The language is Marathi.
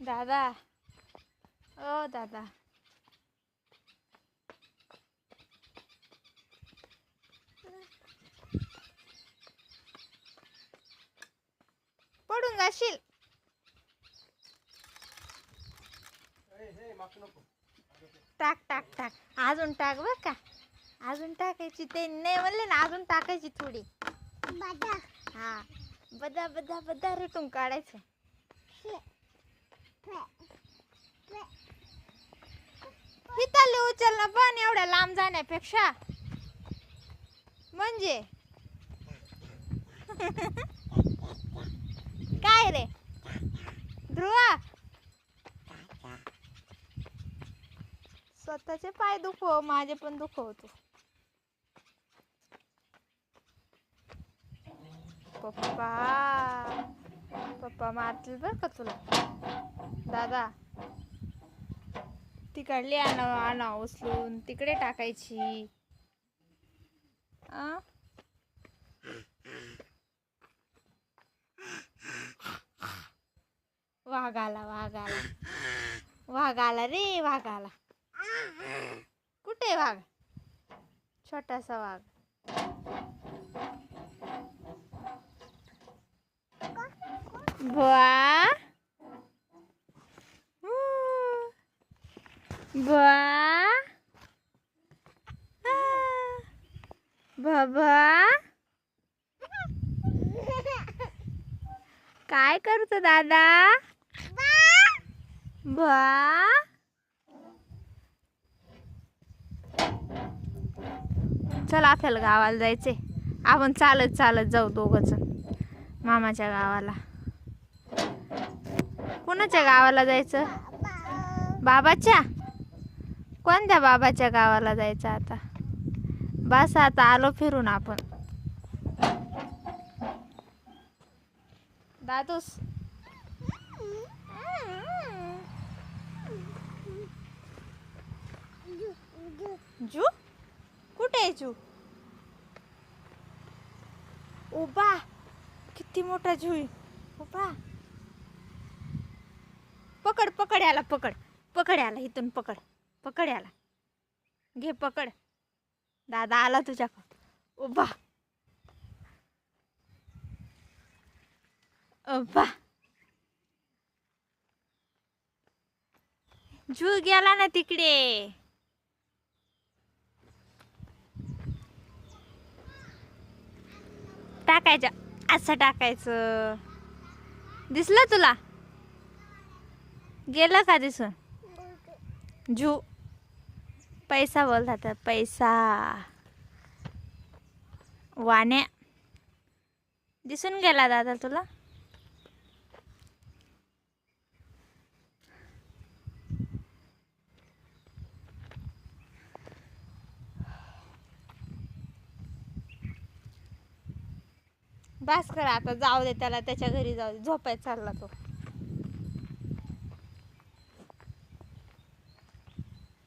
दादा. ओ दादा. पडून जाशील. टाक टाक टाक. अजून टाक बर का. अजून टाकायची ते नाही म्हणले ना अजून टाकायची थोडी. हा. बदा बदा बदा रेटून काढायचं. हिताली उचलणं पण एवढ्या लांब जाण्यापेक्षा म्हणजे? काय रे? ध्रुवा? स्वतःचे पाय दुखव माझे पण दुखवतो पप्पा पप्पा मारतील बर का तुला? दादा तिकडली आणा आणा उचलून तिकडे टाकायची. आ? वाघ आला वाघ आला वाघ आला रे वाघ आला कुठे वाघ? छोटासा वाघ. बुवा बुवा बाबा काय करतो दादा? बा चल आपल्याला गावाला जायचे आपण चालत चालत जाऊ दोघच. मामाच्या गावाला. कोणाच्या गावाला जायचं? बाबाच्या? कोणत्या बाबाच्या गावाला जायचं आता? बस आता आलो फिरून आपण. दादूस. जू? कुठे आहे जू? उभा. किती मोठा जू आहे. उभा. पकड पकड याला पकड. पकड याला इथून पकड. पकड याला. घे पकड. दादा आला तुझ्याकडं उभा. उभा. जू गेला ना तिकडे. टाकायचं. असं टाकायचं. दिसलं तुला? गेलं का दिसून? जू पैसा बोलतात तर पैसा। वाण्या दिसून गेला दादा तुला? बस करा आता जाऊ दे त्याला त्याच्या घरी जाऊ दे झोपायला चालला तो.